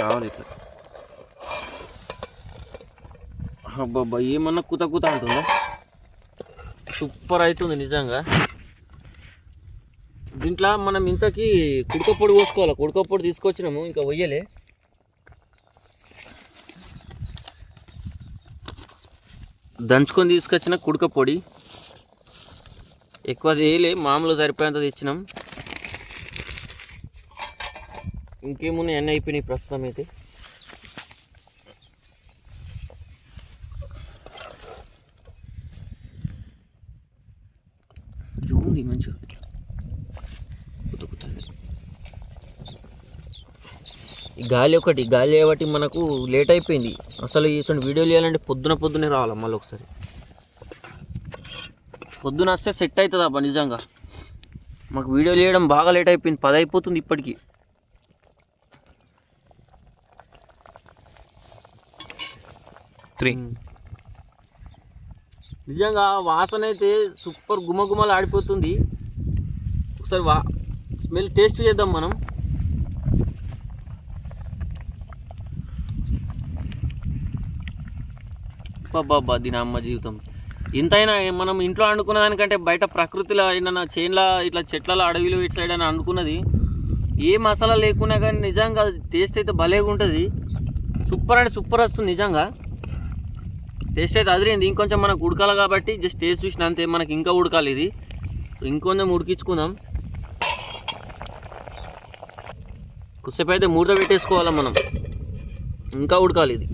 రావాలి ఇట్లా. అబ్బాబ్బా ఏమన్నా కుత కుత ఉంటుందా సూపర్ అవుతుంది నిజంగా. దీంట్లో మనం ఇంతకీ కుడకపొడి పోసుకోవాలి? కుడకపొడి తీసుకొచ్చినాము ఇంకా వయ్యలే దంచుకొని తీసుకొచ్చిన కుడక పొడి. ఎక్కువ వేయలే మామూలు సరిపోయేంత తెచ్చినాం. ఇంకేమున్నాయి? అన్నీ అయిపోయినాయి ప్రస్తుతం అయితే. చూడండి మంచిగా ఈ గాలి ఒకటి గాలి ఒకటి మనకు లేట్ అయిపోయింది. అసలు ఇటువంటి వీడియోలు చేయాలంటే పొద్దున పొద్దునే రావాలి మళ్ళీ ఒకసారి. పొద్దున వస్తే సెట్ అవుతుంది అబ్బా నిజంగా. మాకు వీడియోలు చేయడం బాగా లేట్ అయిపోయింది. పది అయిపోతుంది ఇప్పటికీ. త్రీ నిజంగా వాసన అయితే సూపర్ గుమగుమలు ఆడిపోతుంది ఒకసారి వా స్మెల్ టేస్ట్ చేద్దాం మనం. బాబా దీని అమ్మ జీవితం. ఇంతైనా మనం ఇంట్లో అనుకున్న దానికంటే బయట ప్రకృతిలో ఏదైనా చేన్ల ఇట్లా చెట్లలో అడవిలో ఇటు సైడ్ అని అనుకున్నది ఏ మసాలా లేకున్నా కానీ నిజంగా టేస్ట్ అయితే భలేగా ఉంటుంది సూపర్ అంటే సూపర్ వస్తుంది నిజంగా. టేస్ట్ అయితే అదిరింది. ఇంకొంచెం మనకు ఉడకాలి కాబట్టి జస్ట్ టేస్ట్ చూసిన అంతే. మనకి ఇంకా ఉడకాలి ఇది. ఇంకొంచెం ఉడికించుకుందాం. కొద్దిసేపు అయితే మూత పెట్టేసుకోవాలి మనం? ఇంకా ఉడకాలి ఇది.